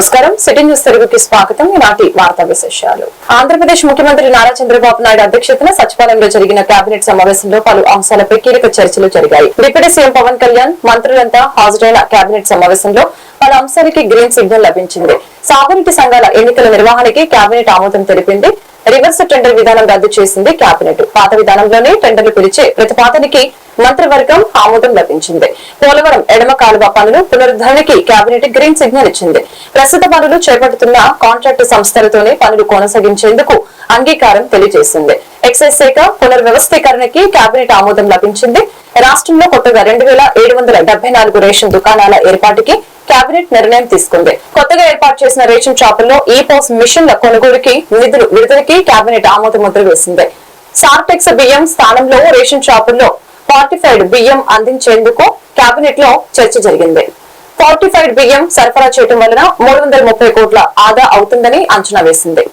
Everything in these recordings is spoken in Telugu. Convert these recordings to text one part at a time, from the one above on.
నమస్కారం. సిటీ న్యూస్ తెలుగుకి స్వాగతం. ఈనాటి వార్తా విశేషాలు. ఆంధ్రప్రదేశ్ ముఖ్యమంత్రి నారా చంద్రబాబు నాయుడు అధ్యక్షతన సచివాలయంలో జరిగిన కేబినెట్ సమావేశంలో పలు అంశాలపై కీలక చర్చలు జరిగాయి. డిప్యూటీ సీఎం పవన్ కళ్యాణ్ మంత్రులంతా హాజరైన కేబినెట్ సమావేశంలో పలు అంశాలకి గ్రీన్ సిగ్నల్ లభించింది. సాగునీటి సంఘాల ఎన్నికల నిర్వహణకి కేబినెట్ ఆమోదం తెలిపింది. రివర్స్ టెండర్ విధానం రద్దు చేసింది కేబినెట్. పాత విధానంలోనే టెండర్లు పిలిచే ప్రతిపాదనకి మంత్రివర్గం ఆమోదం లభించింది. పోలవరం ఎడమ కాలువ పనులు పునరుద్ధరణకి కేబినెట్ గ్రీన్ సిగ్నల్ ఇచ్చింది. ప్రస్తుత పనులు చేపడుతున్న కాంట్రాక్టు సంస్థలతోనే పనులు కొనసాగించేందుకు అంగీకారం తెలియజేసింది. ఎక్సైజ్ శాఖ పునర్వ్యవస్థీకరణకి కేబినెట్ ఆమోదం లభించింది. రాష్ట్రంలో కొత్తగా రెండు వేల ఏడు వందల డెబ్బై నాలుగు రేషన్ దుకాణాల ఏర్పాటుకి కేబినెట్ నిర్ణయం తీసుకుంది. కొత్తగా ఏర్పాటు చేసిన రేషన్ షాపుల్లో ఈ పోస్ మిషన్ల కొనుగోలుకి నిధులు విడుదలకి కేబినెట్ ఆమోద ముద్ర వేసింది. సార్టెక్స్ బియ్యం స్థానంలో రేషన్ షాపుల్లో ఫార్టిఫైడ్ బియ్యం అందించేందుకు కేబినెట్లో చర్చ జరిగింది. ఫార్టిఫైడ్ బియ్యం సరఫరా చేయడం వలన మూడు వందల ముప్పై కోట్ల ఆదా అవుతుందని అంచనా వేసింది.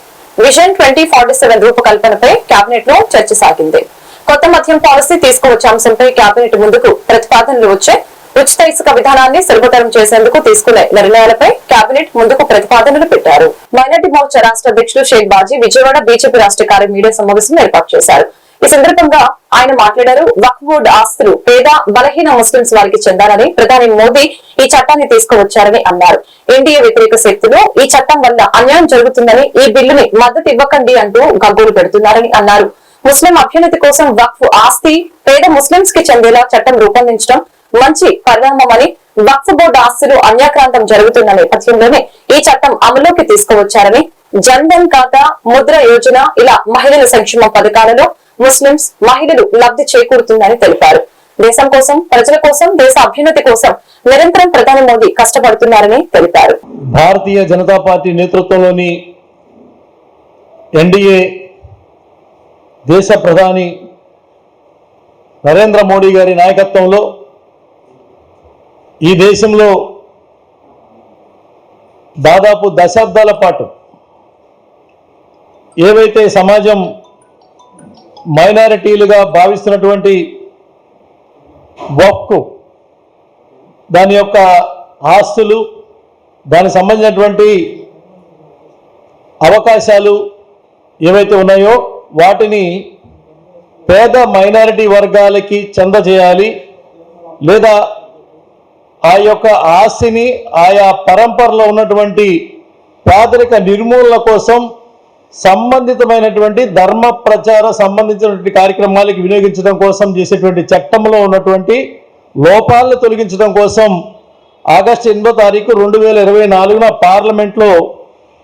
విజన్ ట్వంటీ ఫార్టీ సెవెన్ రూపకల్పనపై కేబినెట్లో చర్చ సాగింది. కొత్త మద్యం పాలసీ తీసుకువచ్చే అంశంపై కేబినెట్ ముందుకు ప్రతిపాదనలు వచ్చే ఉచిత ఇసుక విధానాన్ని సులభతరం చేసేందుకు తీసుకునే నిర్ణయాలపై కేబినెట్ ముందుకు ప్రతిపాదనలు పెట్టారు. మైనార్టీ మోర్చా రాష్ట్ర అధ్యక్షులు షేక్ బాజీ విజయవాడ బీజేపీ రాష్ట్ర కార్య మీడియా సమావేశం ఏర్పాటు చేశారు. ఈ సందర్భంగా ఆయన మాట్లాడారు. వక్ఫ్ బోర్డు ఆస్తులు పేద బలహీన ముస్లింస్ వారికి చెందాలని ప్రధాని మోదీ ఈ చట్టాన్ని తీసుకువచ్చారని అన్నారు. ఎన్డీఏ వ్యతిరేక శక్తులు ఈ చట్టం వల్ల అన్యాయం జరుగుతుందని ఈ బిల్లుని మద్దతు ఇవ్వకండి అంటూ గగ్గోలు పెడుతున్నారని అన్నారు. ముస్లిం అభ్యున్నతి కోసం వక్ఫ్ ఆస్తి పేద ముస్లింస్కి చెందేలా చట్టం రూపొందించడం మంచి పరిణామమని వక్ఫ్ బోర్డు ఆస్తులు అన్యాక్రాంతం జరుగుతున్న నేపథ్యంలోనే ఈ చట్టం అమలులోకి తీసుకువచ్చారని జన్ధన్ ఖాతా ముద్ర యోజన ఇలా మహిళల సంక్షేమ పథకాలలో ముస్లింస్ మహిళలు లబ్ధి చేకూరుతుందని తెలిపారు. దేశం కోసం ప్రజల కోసం దేశ అభ్యున్నతి కోసం నిరంతరం ప్రధాని మోదీ కష్టపడుతున్నారని తెలిపారు. భారతీయ జనతా పార్టీ నేతృత్వంలోని ఎన్డీఏ దేశ ప్రధాని నరేంద్ర మోడీ గారి నాయకత్వంలో ఈ దేశంలో దాదాపు దశాబ్దాల పాటు ఏవైతే సమాజం మైనారిటీలుగా భావిస్తున్నటువంటి వక్కు దాని యొక్క ఆస్తులు దానికి సంబంధించినటువంటి అవకాశాలు ఏవైతే ఉన్నాయో వాటిని పేద మైనారిటీ వర్గాలకి చెందజేయాలి లేదా ఆ యొక్క ఆస్తిని ఆయా పరంపరలో ఉన్నటువంటి పేదరిక నిర్మూలన కోసం సంబంధితమైనటువంటి ధర్మ ప్రచార సంబంధించినటువంటి కార్యక్రమాలకు వినియోగించడం కోసం చేసేటువంటి చట్టంలో ఉన్నటువంటి లోపాలను తొలగించడం కోసం ఆగస్టు ఎనిమిదో తారీఖు రెండు వేల ఇరవై నాలుగున పార్లమెంట్లో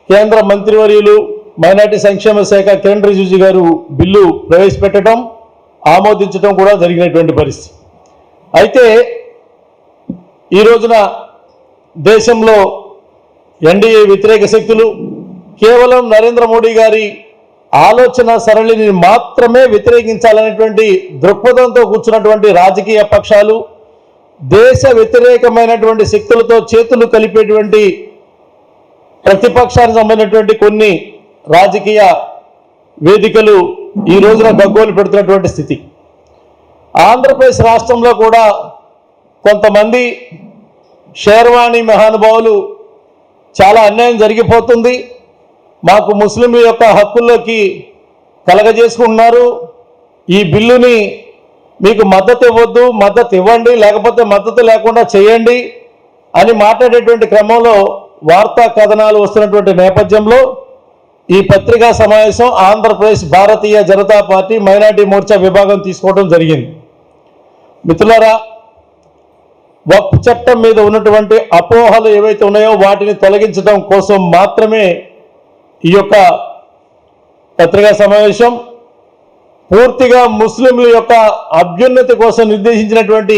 కేంద్ర మంత్రివర్యులు మైనార్టీ సంక్షేమ శాఖ కిరణ్ రిజిజు గారు బిల్లు ప్రవేశపెట్టడం ఆమోదించడం కూడా జరిగినటువంటి పరిస్థితి. అయితే ఈ రోజున దేశంలో ఎన్డీఏ వ్యతిరేక శక్తులు కేవలం నరేంద్ర మోడీ గారి ఆలోచన సరళిని మాత్రమే వ్యతిరేకించాలనేటువంటి దృక్పథంతో కూర్చున్నటువంటి రాజకీయ పక్షాలు దేశ వ్యతిరేకమైనటువంటి శక్తులతో చేతులు కలిపేటువంటి ప్రతిపక్షానికి సంబంధించినటువంటి కొన్ని రాజకీయ వేదికలు ఈ రోజున గగ్గోలు పెడుతున్నటువంటి స్థితి. ఆంధ్రప్రదేశ్ రాష్ట్రంలో కూడా కొంతమంది షేర్వాణి మహానుభావులు చాలా అన్యాయం జరిగిపోతుంది. మాకు ముస్లింల యొక్క హక్కుల్లోకి కలగజేసుకుంటున్నారు. ఈ బిల్లుని మీకు మద్దతు ఇవ్వద్దు మద్దతు ఇవ్వండి లేకపోతే మద్దతు లేకుండా చేయండి అని మాట్లాడేటువంటి క్రమంలో వార్తా కథనాలు వస్తున్నటువంటి నేపథ్యంలో ఈ పత్రికా సమావేశం ఆంధ్రప్రదేశ్ భారతీయ జనతా పార్టీ మైనార్టీ మోర్చా విభాగం తీసుకోవడం జరిగింది. మిత్రులారా వక్ఫ్ చట్టం మీద ఉన్నటువంటి అపోహలు ఏవైతే ఉన్నాయో వాటిని తొలగించడం కోసం మాత్రమే ఈ యొక్క పత్రికా సమావేశం పూర్తిగా ముస్లింల యొక్క అభ్యున్నతి కోసం నిర్దేశించినటువంటి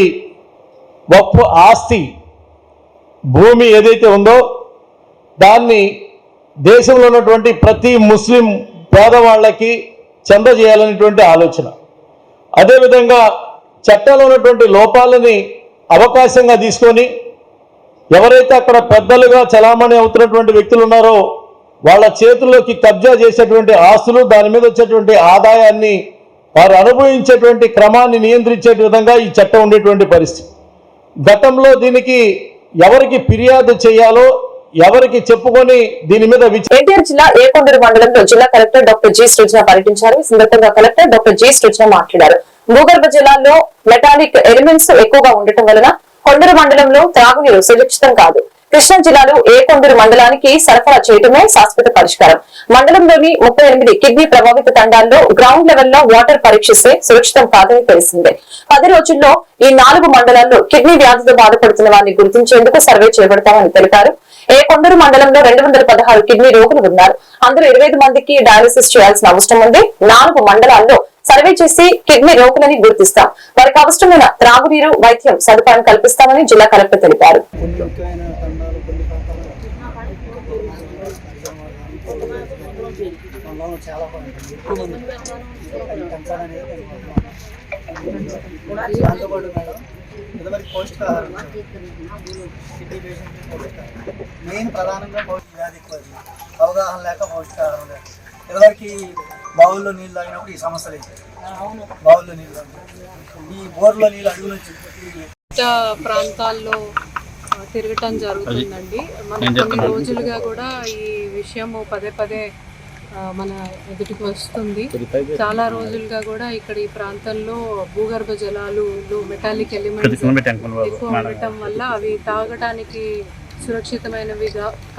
గొప్ప ఆస్తి భూమి ఏదైతే ఉందో దాన్ని దేశంలో ఉన్నటువంటి ప్రతి ముస్లిం పేదవాళ్ళకి చెందజేయాలనేటువంటి ఆలోచన. అదేవిధంగా చట్టంలో ఉన్నటువంటి లోపాలని అవకాశంగా తీసుకొని ఎవరైతే అక్కడ పెద్దలుగా చలామణి అవుతున్నటువంటి వ్యక్తులు ఉన్నారో వాళ్ళ చేతుల్లోకి కబ్జా చేసేటువంటి ఆస్తులు దాని మీద వచ్చేటువంటి ఆదాయాన్ని వారు అనుభవించేటువంటి క్రమాన్ని నియంత్రించే విధంగా ఈ చట్టం ఉండేటువంటి పరిస్థితి. గతంలో దీనికి ఎవరికి ఫిర్యాదు చేయాలో ఎవరికి చెప్పుకొని దీని మీద ఎన్టీఆర్ జిల్లా ఏకొండూరు మండలంలో జిల్లా కలెక్టర్ డాక్టర్ జి సృజన పర్యటించారు ఈ సందర్భంగా కలెక్టర్ డాక్టర్ జి సృజన మాట్లాడారు. భూగర్భ జలాల్లో మెటాలిక్ ఎలిమెంట్స్ ఎక్కువగా ఉండటం వలన కొండూరు మండలంలో త్రాగునీరు సురక్షితం కాదు. కృష్ణా జిల్లాలో ఏ కొందరు మండలానికి సరఫరా చేయడమే శాశ్వత పరిష్కారం. మండలంలోని ముప్పై ఎనిమిది కిడ్నీ ప్రభావిత తండాల్లో గ్రౌండ్ లెవెల్లో వాటర్ పరీక్షిస్తే సురక్షితం కాదని తెలిసిందే. పది రోజుల్లో ఈ నాలుగు మండలాల్లో కిడ్నీ వ్యాధితో బాధపడుతున్న వారిని గుర్తించేందుకు సర్వే చేపడతామని తెలిపారు. ఏ కొందరు మండలంలో రెండు వందల పదహారు కిడ్నీ రోగులు ఉన్నారు. అందులో ఇరవై ఐదు మందికి డయాలసిస్ చేయాల్సిన అవసరం ఉంది. నాలుగు మండలాల్లో సర్వే చేసి కిడ్నీ రోగులని గుర్తిస్తాం. వారికి అవసరమైన త్రాగునీరు వైద్యం సదుపాయం కల్పిస్తామని జిల్లా కలెక్టర్ తెలిపారు. మెయిన్ ప్రధానంగా పౌష్టిక వ్యాధి ఎక్కువ. అవగాహన లేక పౌష్టికాహారం లేక ఇదివరకు బావుల్లో నీళ్ళు తాగినప్పుడు ఈ సమస్యలు అయితే బావుల్లో నీళ్ళు తాగినప్పుడు. ఈ బోర్లో నీళ్ళు అడుగులు ప్రాంతాల్లో తిరగటం జరుగుతుందండి. మన కొన్ని రోజులుగా కూడా ఈ విషయం పదే పదే మన ఎదుటికి వస్తుంది. చాలా రోజులుగా కూడా ఇక్కడ ఈ ప్రాంతంలో భూగర్భ జలాలు మెటాలిక్ ఎలిమెంట్స్ ఎక్కువ ఉండటం వల్ల అవి తాగడానికి సురక్షితమైనవి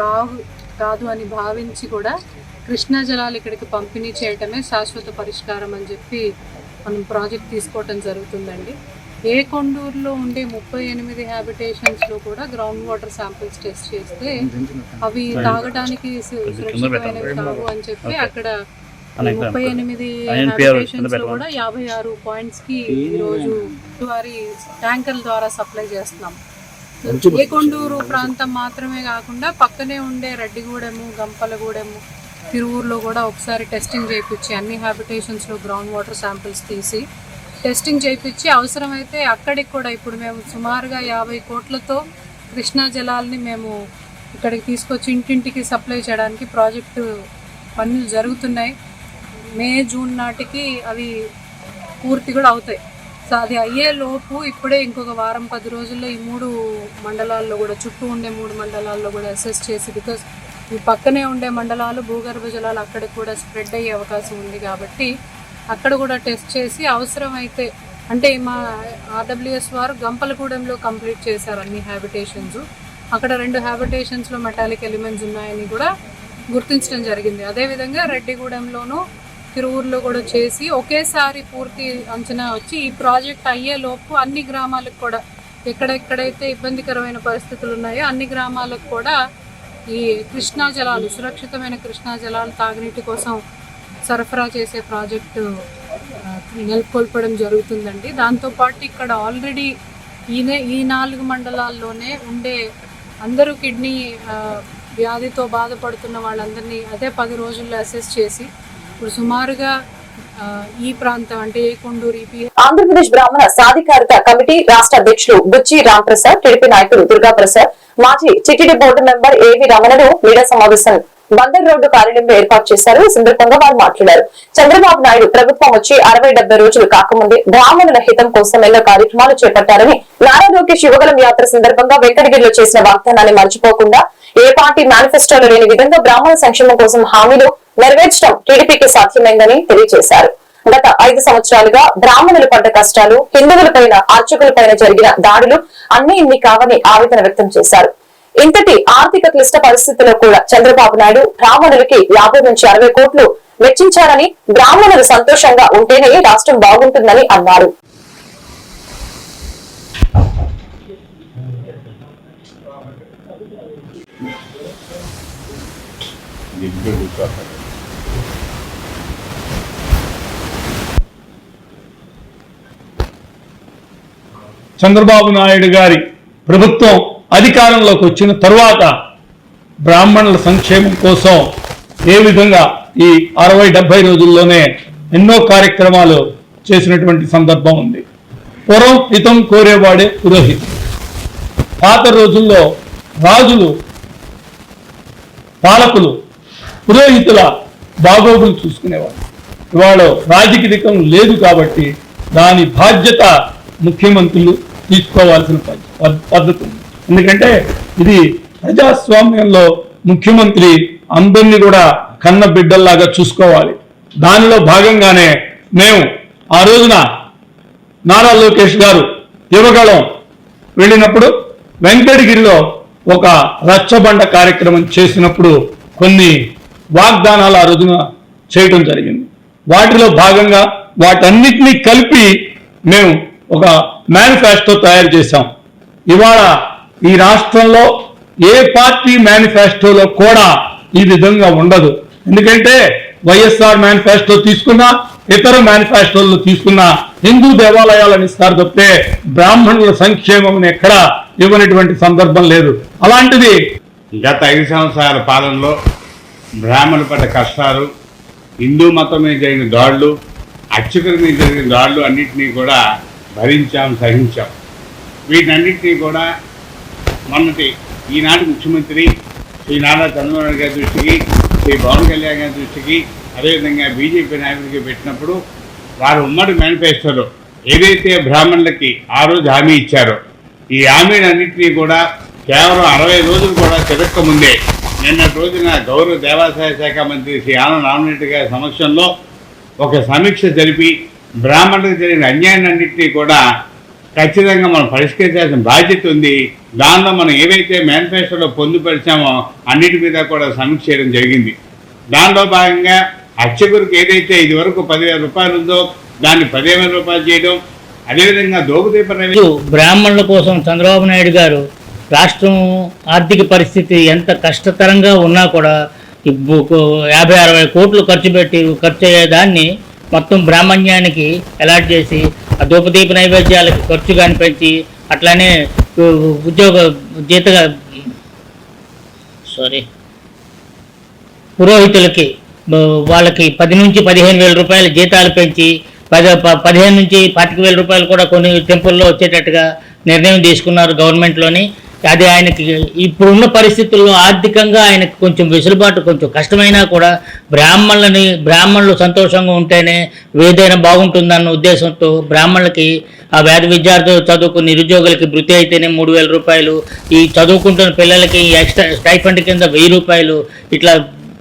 కావు కాదు అని భావించి కూడా కృష్ణా జలాలు ఇక్కడికి పంపిణీ చేయటమే శాశ్వత పరిష్కారం అని చెప్పి మనం ప్రాజెక్ట్ తీసుకోవటం జరుగుతుందండి. ఏ కొండూరులో ఉండే ముప్పై ఎనిమిది హ్యాబిటేషన్స్లో కూడా గ్రౌండ్ వాటర్ శాంపిల్స్ టెస్ట్ చేస్తే అవి తాగడానికి సురక్షితమైనవి కావు అని చెప్పి అక్కడ ముప్పై ఎనిమిది హ్యాబిటేషన్స్లో కూడా యాభై ఆరు పాయింట్స్కి ఈరోజు వారి ట్యాంకర్ల ద్వారా సప్లై చేస్తున్నాం. ఏకొండూరు ప్రాంతం మాత్రమే కాకుండా పక్కనే ఉండే రెడ్డిగూడెము గంపలగూడెము తిరువూరులో కూడా ఒకసారి టెస్టింగ్ చేయించి అన్ని హ్యాబిటేషన్స్లో గ్రౌండ్ వాటర్ శాంపిల్స్ తీసి టెస్టింగ్ చేయించి అవసరమైతే అక్కడికి కూడా ఇప్పుడు మేము సుమారుగా యాభై కోట్లతో కృష్ణా జలాల్ని మేము ఇక్కడికి తీసుకొచ్చి ఇంటింటికి సప్లై చేయడానికి ప్రాజెక్టు పనులు జరుగుతున్నాయి. మే జూన్ నాటికి అవి పూర్తి కూడా అవుతాయి. సో అది అయ్యే లోపు ఇప్పుడే ఇంకొక వారం పది రోజుల్లో ఈ మూడు మండలాల్లో కూడా చుట్టూ ఉండే మూడు మండలాల్లో కూడా అసెస్ చేసి బికాస్ ఈ పక్కనే ఉండే మండలాలు భూగర్భ జలాలు అక్కడికి కూడా స్ప్రెడ్ అయ్యే అవకాశం ఉంది కాబట్టి అక్కడ కూడా టెస్ట్ చేసి అవసరమైతే అంటే మా ఆర్డబ్ల్యూఎస్ వారు గంపలగూడెంలో కంప్లీట్ చేశారు అన్ని హ్యాబిటేషన్స్. అక్కడ రెండు హ్యాబిటేషన్స్లో మెటాలిక్ ఎలిమెంట్స్ ఉన్నాయని కూడా గుర్తించడం జరిగింది. అదేవిధంగా రెడ్డిగూడెంలోనూ తిరువూరులో కూడా చేసి ఒకేసారి పూర్తి అంచనా వచ్చి ఈ ప్రాజెక్ట్ అయ్యే లోపు అన్ని గ్రామాలకు కూడా ఎక్కడెక్కడైతే ఇబ్బందికరమైన పరిస్థితులు ఉన్నాయో అన్ని గ్రామాలకు కూడా ఈ కృష్ణా జలాలు సురక్షితమైన కృష్ణా జలాలు తాగునీటి కోసం సరఫరా చేసే ప్రాజెక్టు నెలకొల్పడం జరుగుతుందండి. దాంతోపాటు ఇక్కడ ఆల్రెడీ ఈనే ఈ నాలుగు మండలాల్లోనే ఉండే అందరూ కిడ్నీ వ్యాధితో బాధపడుతున్న వాళ్ళందరినీ అదే పది రోజుల్లో అసెస్ చేసి ఇప్పుడు సుమారుగా ఈ ప్రాంతం అంటే ఏ కొండూరు ఆంధ్రప్రదేశ్ బ్రాహ్మణ సాధికారిత కమిటీ రాష్ట్ర అధ్యక్షులు బుచ్చి రాంప్రసాద్ టీడీపీ నాయకులు దుర్గా ప్రసాద్ మాజీ టిటిడి బోర్డు మెంబర్ ఏవి రమణను మీడియా సమావేశం బందర్ రోడ్డు కార్యాలయంలో ఏర్పాటు చేశారు. ఈ సందర్భంగా వారు మాట్లాడారు. చంద్రబాబు నాయుడు ప్రభుత్వం వచ్చి అరవై డెబ్బై రోజులు కాకముందే బ్రాహ్మణుల హితం కోసం ఎన్నో కార్యక్రమాలు చేపట్టారని నారా లోకేష్ యువగలం యాత్ర సందర్భంగా వెంకటగిరిలో చేసిన వాగ్దానాన్ని మర్చిపోకుండా ఏ పార్టీ మేనిఫెస్టోలో లేని విధంగా బ్రాహ్మణ సంక్షేమం కోసం హామీలు నెరవేర్చడం టీడీపీకి సాధ్యమైందని తెలియజేశారు. గత ఐదు సంవత్సరాలుగా బ్రాహ్మణులు పడ్డ కష్టాలు హిందువులపైన అర్చకులపైన జరిగిన దాడులు అన్ని ఇన్ని కావని ఆవేదన వ్యక్తం చేశారు. ఇంతటి ఆర్థిక క్లిష్ట పరిస్థితుల్లో కూడా చంద్రబాబు నాయుడు బ్రాహ్మణులకి యాభై నుంచి అరవై కోట్లు వెచ్చించారని బ్రాహ్మణులు సంతోషంగా ఉంటేనే రాష్ట్రం బాగుంటుందని అన్నారు. చంద్రబాబు నాయుడు గారి ప్రభుత్వం అధికారంలోకి వచ్చిన తరువాత బ్రాహ్మణుల సంక్షేమం కోసం ఏ విధంగా ఈ అరవై డెబ్బై రోజుల్లోనే ఎన్నో కార్యక్రమాలు చేసినటువంటి సందర్భం ఉంది. పూర్వం హితం కోరేవాడే పురోహితుడు పాత రోజుల్లో రాజులు పాలకులు పురోహితుల బాగోగులు చూసుకునేవారు. ఇవాళ రాజకీయం లేదు కాబట్టి దాని బాధ్యత ముఖ్యమంత్రులు తీసుకోవాల్సిన పద్ధ- పద్ధతి. ఉంది ఎందుకంటే ఇది ప్రజాస్వామ్యంలో ముఖ్యమంత్రి అందరినీ కూడా కన్న బిడ్డల్లాగా చూసుకోవాలి. దానిలో భాగంగానే మేము ఆ రోజున నారా లోకేష్ గారు యువగళం వెళ్ళినప్పుడు వెంకటగిరిలో ఒక రచ్చబండ కార్యక్రమం చేసినప్పుడు కొన్ని వాగ్దానాలు ఆ రోజున చేయటం జరిగింది. వాటిలో భాగంగా వాటన్నిటినీ కలిపి మేము ఒక మేనిఫెస్టో తయారు చేశాం. ఇవాళ ఈ రాష్ట్రంలో ఏ పార్టీ మేనిఫెస్టోలో కూడా ఈ విధంగా ఉండదు. ఎందుకంటే వైఎస్ఆర్ మేనిఫెస్టో తీసుకున్నా ఇతర మేనిఫెస్టోలు తీసుకున్నా హిందూ దేవాలయాలను ఇస్తారు తప్పితే బ్రాహ్మణుల సంక్షేమం ఎక్కడ ఇవ్వనటువంటి సందర్భం లేదు. అలాంటిది గత ఐదు సంవత్సరాల పాలనలో బ్రాహ్మణులు పడ్డ కష్టాలు హిందూ మతం మీద జరిగిన దాడులు అర్చకుల మీద జరిగిన దాడులు అన్నింటినీ కూడా భరించాం సహించాం. వీటన్నింటినీ కూడా మొన్నటి ఈనాటి ముఖ్యమంత్రి శ్రీ నారా చంద్రబాబు గారి దృష్టికి శ్రీ పవన్ కళ్యాణ్ గారి దృష్టికి అదేవిధంగా బీజేపీ నాయకుడికి పెట్టినప్పుడు వారు ఉమ్మడి మేనిఫెస్టోలో ఏదైతే బ్రాహ్మణులకి ఆ రోజు హామీ ఇచ్చారో ఈ హామీలన్నింటినీ కూడా కేవలం అరవై రోజులు కూడా తిరక్కముందే నిన్నటి రోజున గౌరవ దేవాదాయ శాఖ మంత్రి శ్రీ ఆనంద్ రామరెడ్డి గారి సమక్షంలో ఒక సమీక్ష జరిపి బ్రాహ్మణులకు జరిగిన అన్యాయాన్నింటినీ కూడా ఖచ్చితంగా మనం పరిష్కరించాల్సిన బాధ్యత ఉంది. దానిలో మనం ఏవైతే మేనిఫెస్టోలో పొందుపరిచామో అన్నిటి మీద కూడా సమీక్ష చేయడం జరిగింది. దానిలో భాగంగా అర్చకుడికి ఏదైతే ఇది వరకు పదివేల రూపాయలు ఉందో దాన్ని పదిహేను రూపాయలు చేయడం అదేవిధంగా దోగుదీప బ్రాహ్మణుల కోసం చంద్రబాబు నాయుడు గారు రాష్ట్రం ఆర్థిక పరిస్థితి ఎంత కష్టతరంగా ఉన్నా కూడా యాభై అరవై కోట్లు ఖర్చు పెట్టి ఖర్చు అయ్యేదాన్ని మొత్తం బ్రాహ్మణ్యానికి అలాట్ చేసి ఆ ధూపదీప నైవేద్యాలకు ఖర్చు కానీ పెంచి అట్లానే ఉద్యోగ జీతగా సారీ పురోహితులకి వాళ్ళకి పది నుంచి పదిహేను వేల రూపాయల జీతాలు పెంచి పది ప- పదిహేను నుంచి పాతిక వేల రూపాయలు కూడా కొన్ని టెంపుల్లో వచ్చేటట్టుగా నిర్ణయం తీసుకున్నారు గవర్నమెంట్లోని. అది ఆయనకి ఇప్పుడున్న పరిస్థితుల్లో ఆర్థికంగా ఆయనకు కొంచెం వెసులుబాటు కొంచెం కష్టమైనా కూడా బ్రాహ్మణులని బ్రాహ్మణులు సంతోషంగా ఉంటేనే ఏదైనా బాగుంటుందన్న ఉద్దేశంతో బ్రాహ్మణులకి ఆ వేద విద్యార్థులు చదువుకుని నిరుద్యోగులకి వృత్తి అయితేనే మూడు వేల రూపాయలు ఈ చదువుకుంటున్న పిల్లలకి ఎక్స్ట్రా స్టైఫండ్ కింద వెయ్యి రూపాయలు ఇట్లా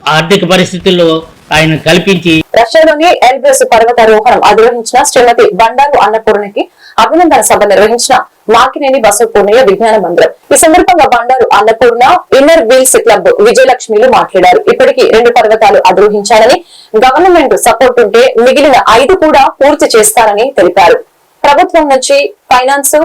ఆర్థిక పరిస్థితుల్లో ఆయన కల్పించి రష్యాలోని ఎల్బ్రస్ పర్వతారోహణం అధిరోహించిన శ్రీమతి బండారు అన్నపూర్ణకి అభినందన సభ నిర్వహించిన మాకినేని బసవపూర్ణయ్య విజ్ఞాన మందిరం. ఈ సందర్భంగా Bandaru Annapurna inner wheels club విజయలక్ష్మిలు మాట్లాడారు. ఇప్పటికీ రెండు పర్వతాలు అధిరోహించాలని గవర్నమెంట్ సపోర్ట్ ఉంటే మిగిలిన ఐదు కూడా పూర్తి చేస్తారని తెలిపారు. ప్రభుత్వం నుంచి ఫైనాన్స్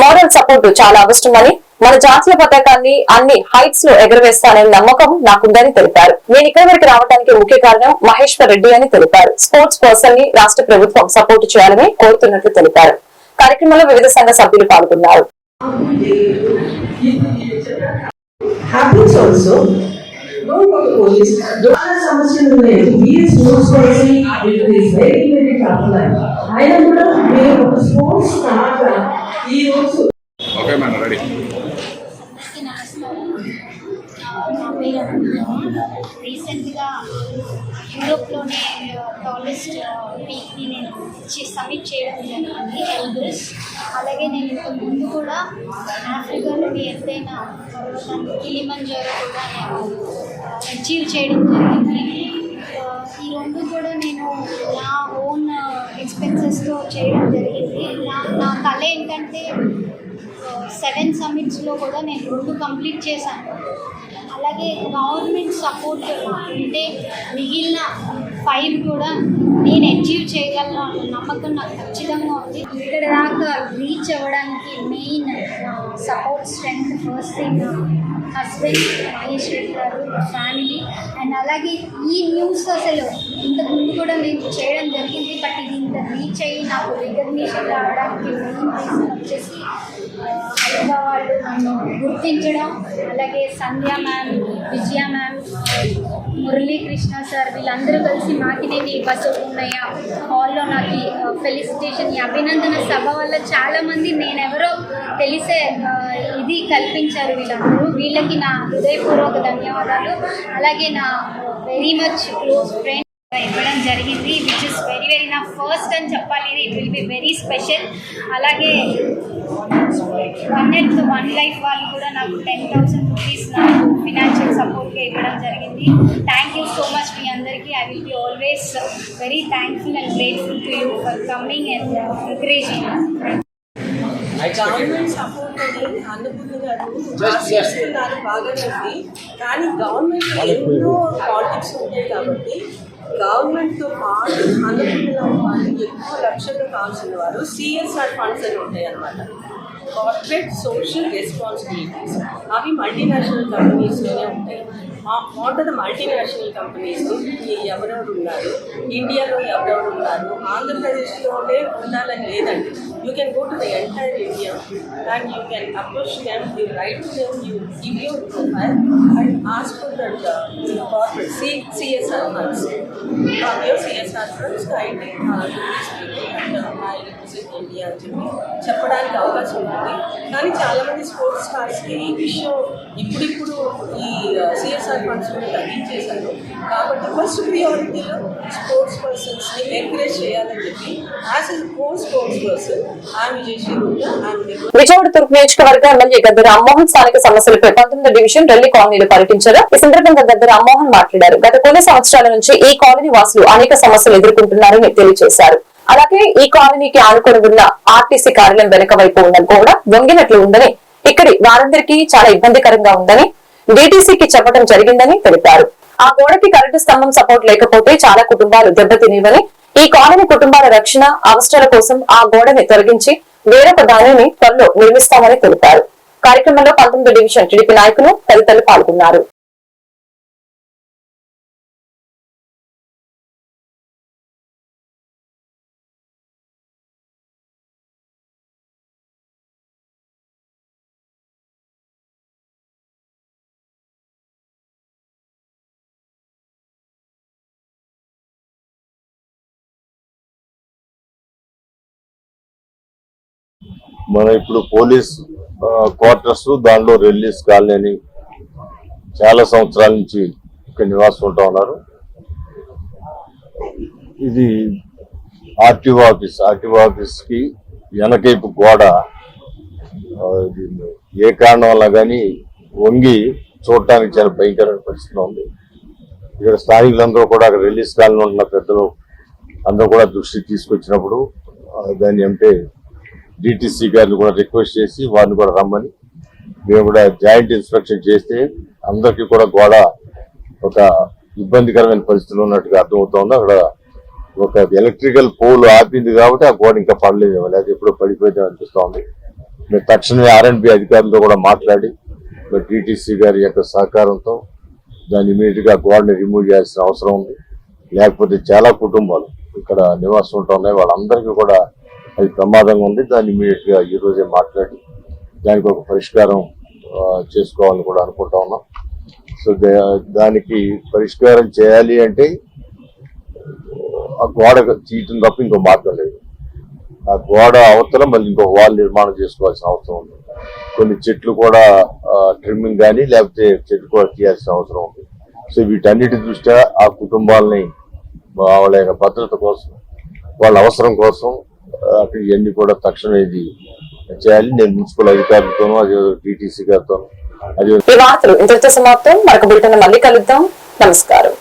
మోరల్ సపోర్ట్ చాలా అవసరమని మన జాతీయ పతాకాన్ని అన్ని హైట్స్లో ఎగరవేస్తానని నమ్మకం నాకుందని తెలిపారు. నేను ఇక్కడి వరకు రావడానికి ముఖ్య కారణం మహేశ్వర్ రెడ్డి అని తెలిపారు. స్పోర్ట్స్ పర్సన్ని రాష్ట్ర ప్రభుత్వం సపోర్ట్ చేయాలని కోరుతున్నట్లు తెలిపారు. కార్యక్రమంలో వివిధ సంఘ సభ్యులు పాల్గొన్నారు. ఓకే రెడీ రీసెంట్గా యూరోప్లోనే టాలెస్ట్ పీక్ని నేను సబ్మిట్ చేయడం జరిగింది. ఎల్బ్రస్ అలాగే నేను ఇంతకు ముందు కూడా ఆఫ్రికాలోని ఎత్తైన కిలిమంజారో కూడా నేను అచీవ్ చేయడం జరిగింది. ఈ రెండు కూడా నేను నా ఓన్ ఎక్స్పెన్సెస్తో చేయడం జరిగింది. నా నా కళ ఏంటంటే సెవెన్ సమిట్స్లో కూడా నేను రెండు కంప్లీట్ చేశాను. అలాగే గవర్నమెంట్ సపోర్ట్ ఉంటే మిగిలిన ఫైవ్ కూడా నేను అచీవ్ చేయగలను అన్న నమ్మకం నాకు ఖచ్చితంగా ఉంది. ఇక్కడ దాకా రీచ్ అవ్వడానికి main support strength first thing husband Mahesh Reddy garu family and అలాగే ఈ న్యూస్ అసలు ఇంతకుముందు కూడా నేను చేయడం జరిగింది బట్ ఇది ఇంత రీచ్ అయ్యి నాకు రికగ్నిషన్ రావడానికి మెయిన్ రీజన్ వచ్చేసి హైదరాబాద్ వాళ్ళు నన్ను గుర్తించడం అలాగే Sandhya ma'am Vijaya ma'am Muralikrishna sir వీళ్ళందరూ కలిసి మాకినేని బస్సు ఉన్నయ్య హాల్లో నాకు ఫెలిసిటేషన్ ఈ అభినందన సభ వల్ల చాలామంది నేనెవరో తెలిసే ఇది కల్పించారు వీళ్ళందరూ. వీళ్ళకి నా హృదయపూర్వక ధన్యవాదాలు. అలాగే నా వెరీ మచ్ క్లోజ్ ఫ్రెండ్ ఇవ్వడం జరిగింది విచ్ ఇస్ వెరీ వెరీ నా ఫస్ట్ అని చెప్పాలి. It will be very special అలాగే వన్ హెల్త్ వన్ లైఫ్ వాళ్ళు కూడా నాకు టెన్ థౌసండ్ రూపీస్ నాకు ఫినాన్షియల్ సపోర్ట్గా ఇవ్వడం జరిగింది. థ్యాంక్ యూ సో మచ్ మీ అందరికీ. I will be always very thankful and grateful to you for coming and encouraging government support అని అన్నపూర్ణ గారు ఆశిస్తున్నారు బాగానే ఉంది కానీ గవర్నమెంట్ ఎన్నో పాలిటిక్స్ ఉంటాయి కాబట్టి గవర్నమెంట్తో పాటు అన్నపూర్ణ గారు వాళ్ళు ఎక్కువ లక్షల్లో కావాల్సిన వారు సిఎస్ఆర్ ఫండ్స్ అని ఉంటాయి అన్నమాట కార్పొరేట్ సోషల్ రెస్పాన్సిబిలిటీస్ అవి మల్టీనేషనల్ కంపెనీస్లోనే ఉంటాయి. మా ద మల్టీనేషనల్ కంపెనీస్ ఎవరెవరు ఉన్నారు? ఇండియాలో ఎవరెవరు ఉన్నారు? ఆంధ్రప్రదేశ్లోనే ఉండాలని లేదండి. You can go to the entire India and you can approach them you write them you give you profile and ask for that corporate C CSR funds your and funds uh, uh, guide India uh, అని చెప్పి చెప్పడానికి అవకాశం ఉంటుంది కానీ చాలామంది స్పోర్ట్స్ స్టార్స్కి ఈ విషయం ఇప్పుడిప్పుడు ఈ సర్పంచ్ని ఫండ్స్ తగ్గించేశారు. కాబట్టి ఫస్ట్ ప్రియారిటీలో స్పోర్ట్స్ పర్సన్స్ని ఎంకరేజ్ చేయాలని చెప్పి as a co sports person ఆమె చేసి విజయవాడ తూర్పు నియోజకవర్గ ఎమ్మెల్యే గద్దె రామ్మోహన్ స్థానిక సమస్యలపై పంతొమ్మిది డివిజన్ ఢిల్లీ కాలనీలో పర్యటించారు ఈ సందర్భంగా గద్దె రామ్మోహన్ మాట్లాడారు. గత కొన్ని సంవత్సరాల నుంచి ఈ కాలనీ వాసులు అనేక సమస్యలు ఎదుర్కొంటున్నారని తెలియజేశారు. అలాగే ఈ కాలనీకి ఆనుకొని ఉన్న ఆర్టీసీ కార్యాలయం వెనుక వైపు ఉన్న గోడ దొంగినట్లు ఉందని ఇక్కడి వారందరికీ చాలా ఇబ్బందికరంగా ఉందని డీటీసీకి చెప్పడం జరిగిందని తెలిపారు. ఆ గోడకి కరెంటు స్తంభం సపోర్ట్ లేకపోతే చాలా కుటుంబాలు దెబ్బతినేవని ఈ కాలనీ కుటుంబాల రక్షణ అవసరాల కోసం ఆ గోడని తొలగించి వేరొక దానిని త్వరలో నిర్మిస్తామని తెలిపారు. కార్యక్రమంలో పంతొమ్మిది డివిజన్ టీడీపీ నాయకులు తదితరులు పాల్గొన్నారు. మన ఇప్పుడు పోలీస్ క్వార్టర్స్ దానిలో రిలీజ్ కాలనీ చాలా సంవత్సరాల నుంచి ఇక్కడ నివాసం ఉంటా ఉన్నారు. ఇది ఆర్టీఓ ఆఫీస్ ఆర్టీఓ ఆఫీస్కి వెనకైపు గోడ ఏ కారణం వల్ల కానీ వంగి చూడటానికి చాలా భయంకరమైన పరిస్థితి ఉంది. ఇక్కడ స్థానికులందరూ కూడా అక్కడ రిలీజ్ కాలనీ ఉన్న పెద్దలు అందరూ కూడా దృష్టి తీసుకొచ్చినప్పుడు దాన్ని అంటే డిటిసి గారిని కూడా రిక్వెస్ట్ చేసి వారిని కూడా రమ్మని. మేము కూడా జాయింట్ ఇన్స్పెక్షన్ చేస్తే అందరికీ కూడా గోడ ఒక ఇబ్బందికరమైన పరిస్థితులు ఉన్నట్టుగా అర్థమవుతోంది. అక్కడ ఒక ఎలక్ట్రికల్ పోల్ ఆపింది కాబట్టి ఆ గోడ ఇంకా పడలేదు. లేకపోతే ఎప్పుడో పడిపోయింది అనిపిస్తోంది. మేము తక్షణమే ఆర్ఎండ్బి అధికారులతో కూడా మాట్లాడి డిటిసి గారి యొక్క సహకారంతో దాన్ని ఇమీడియట్గా గోడని రిమూవ్ చేయాల్సిన అవసరం ఉంది. లేకపోతే చాలా కుటుంబాలు ఇక్కడ నివాసం ఉంటున్నాయి వాళ్ళందరికీ కూడా అది ప్రమాదంగా ఉంది. దాన్ని ఇమీడియట్గా ఈ రోజే మాట్లాడి దానికి ఒక పరిష్కారం చేసుకోవాలని కూడా అనుకుంటా ఉన్నాం. సో దానికి పరిష్కారం చేయాలి అంటే ఆ గోడ తీయటం తప్ప ఇంకో మార్గం లేదు. ఆ గోడ అవతల మళ్ళీ ఇంకో వాల్ నిర్మాణం చేసుకోవాల్సిన అవసరం ఉంది. కొన్ని చెట్లు కూడా ట్రిమ్మింగ్ కానీ లేకపోతే చెట్లు కూడా తీయాల్సిన అవసరం ఉంది. సో వీటన్నిటి దృష్ట్యా ఆ కుటుంబాలని వాళ్ళ భద్రత కోసం వాళ్ళ అవసరం కోసం అక్కడ ఇవన్నీ కూడా తక్షణం ఇది చేయాలి. నేను మున్సిపల్ అధికారులతోనూ అదే టీటీసీ గారితోనూ అదే వార్తలు ఇంతటితో సమాప్తం. మరొక బిల్టన్ మళ్ళీ కలుద్దాం. నమస్కారం.